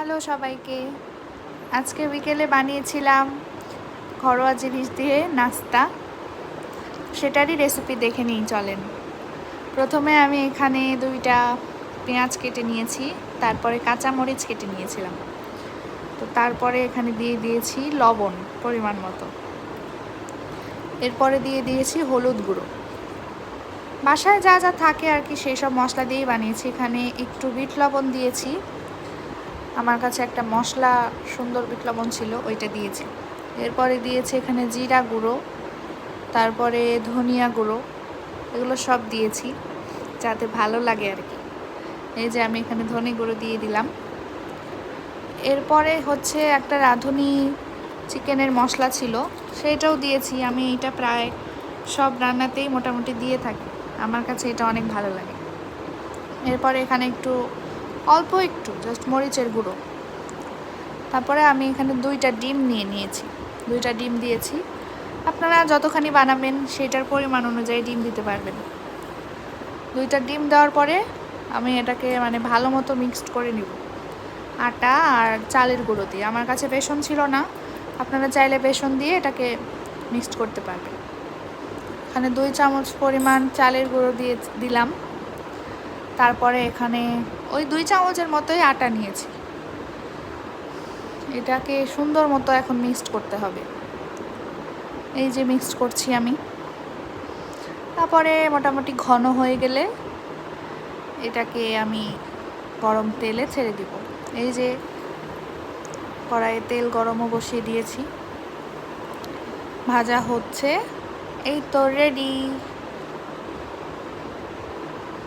Hello সবাইকে। আজকে বিকেলে বানিয়েছিলাম ঘরোয়া জিনিস দিয়ে নাস্তা। সেটারই রেসিপি দেখে নিই, চলেন। প্রথমে আমি এখানে দুইটা পেঁয়াজ কেটে নিয়েছি, তারপরে কাঁচামরিচ কেটে নিয়েছিলাম। তো তারপরে এখানে দিয়ে দিয়েছি লবণ পরিমাণ মতো। এরপরে দিয়ে দিয়েছি হলুদ গুঁড়ো। বাসায় যা যা থাকে আর কি সেই সব মশলা দিয়েই বানিয়েছি। এখানে একটু বিট লবণ দিয়েছি। আমার কাছে একটা মশলা সুন্দর বিট লবণ ছিল, ওইটা দিয়েছি। এরপরে দিয়েছি এখানে জিরা গুঁড়ো, তারপরে ধনিয়া গুঁড়ো, এগুলো সব দিয়েছি যাতে ভালো লাগে আর কি। এই যে আমি এখানে ধনে গুঁড়ো দিয়ে দিলাম। এরপরে হচ্ছে একটা রাঁধুনি চিকেনের মশলা ছিল সেইটাও দিয়েছি। আমি এটা প্রায় সব রান্নাতেই মোটামুটি দিয়ে থাকি। আমার কাছে এটা অনেক ভালো লাগে। এরপরে এখানে একটু অল্প একটু জাস্ট মরিচের গুঁড়ো। তারপরে আমি এখানে দুইটা ডিম নিয়ে নিয়েছি। দুইটা ডিম দিয়েছি। আপনারা যতখানি বানাবেন সেটার পরিমাণ অনুযায়ী ডিম দিতে পারবেন। দুইটা ডিম দেওয়ার পরে আমি এটাকে মানে ভালো মতো মিক্সড করে নিব। আটা আর চালের গুঁড়ো দিয়ে। আমার কাছে বেসন ছিল না। আপনারা চাইলে বেসন দিয়ে এটাকে মিক্সড করতে পারবেন। এখানে দুই চামচ পরিমাণ চালের গুঁড়ো দিয়ে দিলাম। তারপরে এখানে ওই দুই চামচের মতোই আটা নিয়েছি। এটাকে সুন্দর মতো এখন মিক্সড করতে হবে। এই যে মিক্সড করছি আমি। তারপরে মোটামুটি ঘন হয়ে গেলে এটাকে আমি গরম তেলে ছেড়ে দিব। এই যে কড়াইয়ে তেল গরমও বসিয়ে দিয়েছি। ভাজা হচ্ছে। এই তো রেডি